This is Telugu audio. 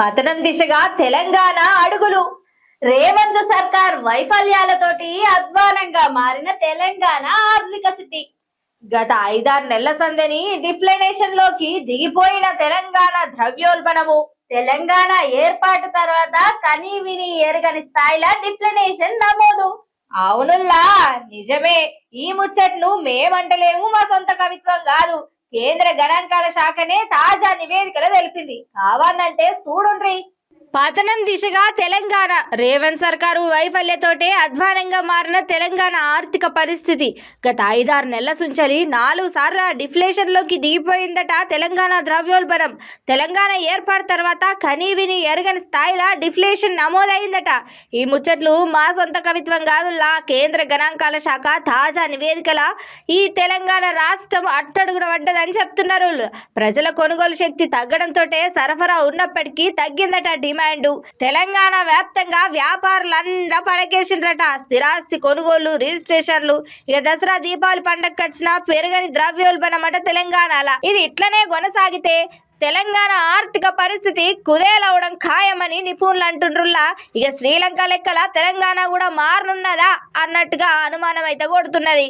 పతనం దిశగా తెలంగాణ అడుగులు. రేవంత్ సర్కార్ వైఫల్యాలతోటి అధ్వానంగా మారిన తెలంగాణ ఆర్థిక స్థితి గత ఐదారు నెలల సందని డిప్లనేషన్లోకి దిగిపోయిన తెలంగాణ ద్రవ్యోల్బణము. తెలంగాణ ఏర్పాటు తర్వాత కనీ విని ఎరగని స్థాయిలో డిప్లనేషన్ నమోదు. అవునుల్లా నిజమే. ఈ ముచ్చట్లు మేమంటలేము మా సొంత కవిత్వం కాదు. కేంద్ర గణాంకాల శాఖనే తాజా నివేదికలో తెలిపింది. కావాలంటే చూడుండ్రి. పతనం దిశగా తెలంగాణ. రేవంత్ సర్కారు వైఫల్యతోటే అధ్వానంగా మారిన తెలంగాణ ఆర్థిక పరిస్థితి. గత ఐదారు నెలల సుంచలి నాలుగు సార్లు డిఫ్లేషన్లోకి దిగిపోయిందట తెలంగాణ ద్రవ్యోల్బణం. తెలంగాణ ఏర్పాటు తర్వాత కనీవిని ఎరగని స్థాయిలో డిఫ్లేషన్ నమోదైందట. ఈ ముచ్చట్లు మా సొంత కవిత్వం కాదుల్లా కేంద్ర గణాంకాల శాఖ తాజా నివేదికల ఈ తెలంగాణ రాష్ట్రం అట్టడుగున పడ్డదని చెప్తున్నారు. ప్రజల కొనుగోలు శక్తి తగ్గడంతో సరఫరా ఉన్నప్పటికీ తగ్గిందట డిమాండ్. తెలంగాణ వ్యాప్తంగా వ్యాపారులంతా పడకేసిండ్రట. స్థిరాస్తి కొనుగోలు రిజిస్ట్రేషన్లు. ఇక దసరా దీపావళి పండగకి వచ్చిన పెరగని ద్రవ్యోల్బణం తెలంగాణల. ఇది ఇట్లనే కొనసాగితే తెలంగాణ ఆర్థిక పరిస్థితి కుదేలవడం ఖాయమని నిపుణులు అంటుండ్రుల్లా. ఇక శ్రీలంక లెక్కల తెలంగాణ కూడా మారనున్నదా అన్నట్టుగా అనుమానం అయితే కొడుతున్నది.